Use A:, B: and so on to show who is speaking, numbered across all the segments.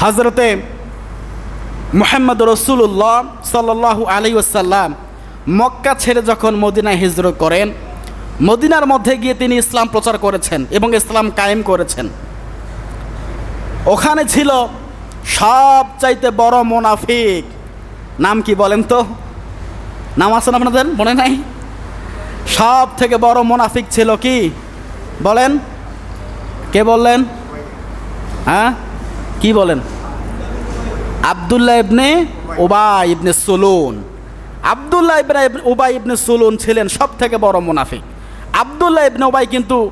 A: হজরতে মোহাম্মদ রসুল্লাহ সাল্লাল্লাহু আলী ওসাল্লাম মক্কা ছেড়ে যখন মদিনায় হিজরত করেন, মদিনার মধ্যে গিয়ে তিনি ইসলাম প্রচার করেছেন এবং ইসলাম কায়েম করেছেন। ওখানে ছিল সব চাইতে বড় মোনাফিক। নাম কি বলেন তো? নাম আছেন আপনাদের? মনে নাই? সব থেকে বড় মোনাফিক ছিল কি? বলেন। কে বললেন? হ্যাঁ? কি বলেন? আবদুল্লাহ ইবনে ওবাই ইবনে সুলুন। আবদুল্লাহ ইবনে ওবাই ইবনে সুলুন ছিলেন সব থেকে বড় মুনাফিক। আবদুল্লাহ ইবনে ওবাই কিন্তু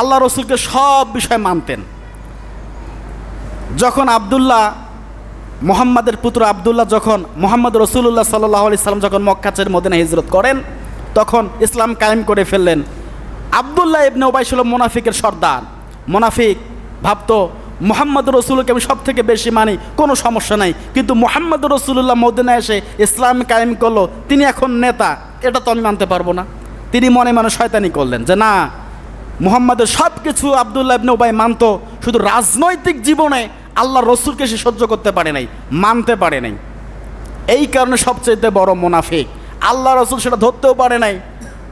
A: আল্লাহ রসুলকে সব বিষয় মানতেন। যখন আবদুল্লাহ, মোহাম্মদের পুত্র আবদুল্লাহ যখন মোহাম্মদ রসুল্লাহ সাল্লাহ আলি সাল্লাম যখন মক্কাচের মদিনা হিজরত করেন, তখন ইসলাম কায়েম করে ফেললেন। আবদুল্লাহ ইবনে ওবাই ছিল মোনাফিকের সর্দার। মোনাফিক ভাবতো মোহাম্মদ রসুলকে আমি সব থেকে বেশি মানি, কোনো সমস্যা নাই। কিন্তু মোহাম্মদ রসুল্লাহ মদিনা এসে ইসলাম কায়েম করল, তিনি এখন নেতা, এটা তো আমি মানতে পারব না। তিনি মনে মনে শয়তানি করলেন যে, না, মুহাম্মাদের সব কিছু আবদুল্লাহ ইবনে উবাই মানত, শুধু রাজনৈতিক জীবনে আল্লাহ রসুলকে সে সহ্য করতে পারে নাই, মানতে পারে নাই। এই কারণে সবচেয়ে বড় মুনাফিক। আল্লাহ রসুল সেটা ধরতেও পারে নাই।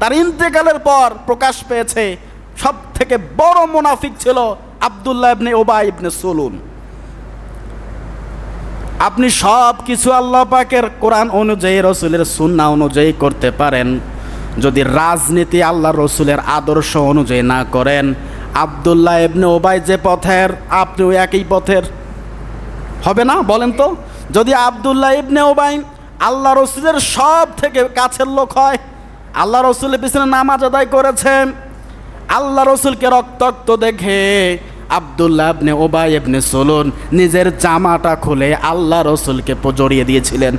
A: তার ইন্তেকালের পর প্রকাশ পেয়েছে সব থেকে বড় মুনাফিক ছিল আবদুল্লাহ ইবনে ওবা ইবনে সুলুন। আপনি সব কিছু আল্লাহ পাকের কোরআন অনুযায়ী, রসুলের সুন্না অনুযায়ী করতে পারেন। যদি রাজনীতি আল্লাহ রসুলের আদর্শ অনুযায়ী না করেন, আবদুল্লাহ ইবনে ওবাই যে পথের, আপনিও একই পথের। হবে না? বলেন তো। যদি আবদুল্লাহ ইবনে ওবাই আল্লাহ রসুলের সব থেকে কাছের লোক হয়, আল্লাহ রসুলের পিছনে নামাজ আদায় করেছেন, আল্লাহ রসুলকে রক্তাক্ত দেখে আবদুল্লাহ ইবনে ওবাই ইবনে সুলুন নিজের জামাটা খুলে আল্লাহ রসুলকে জড়িয়ে দিয়েছিলেন।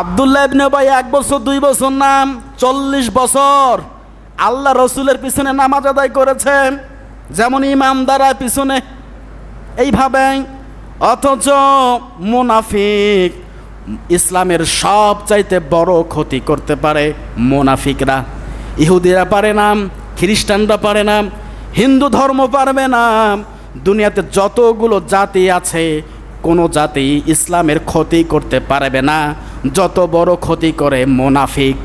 A: আবদুল্লাহ ইবনে ভাই এক বছর, দুই বছর নাম, চল্লিশ বছর আল্লাহ রসুলের পিছনে নামাজ আদায় করেছেন। যেমন ইমাম দ্বারা পিছনে এইভাবে অথচ মুনাফিক ইসলামের সব চাইতে বড় ক্ষতি করতে পারে মোনাফিকরা। ইহুদিরা পারে না, খ্রিস্টানরা পারে না হিন্দু ধর্ম পারবে না। দুনিয়াতে যতগুলো জাতি আছে, কোনো জাতি ইসলামের ক্ষতি করতে পারবে না। যত বড় ক্ষতি করে মোনাফিক।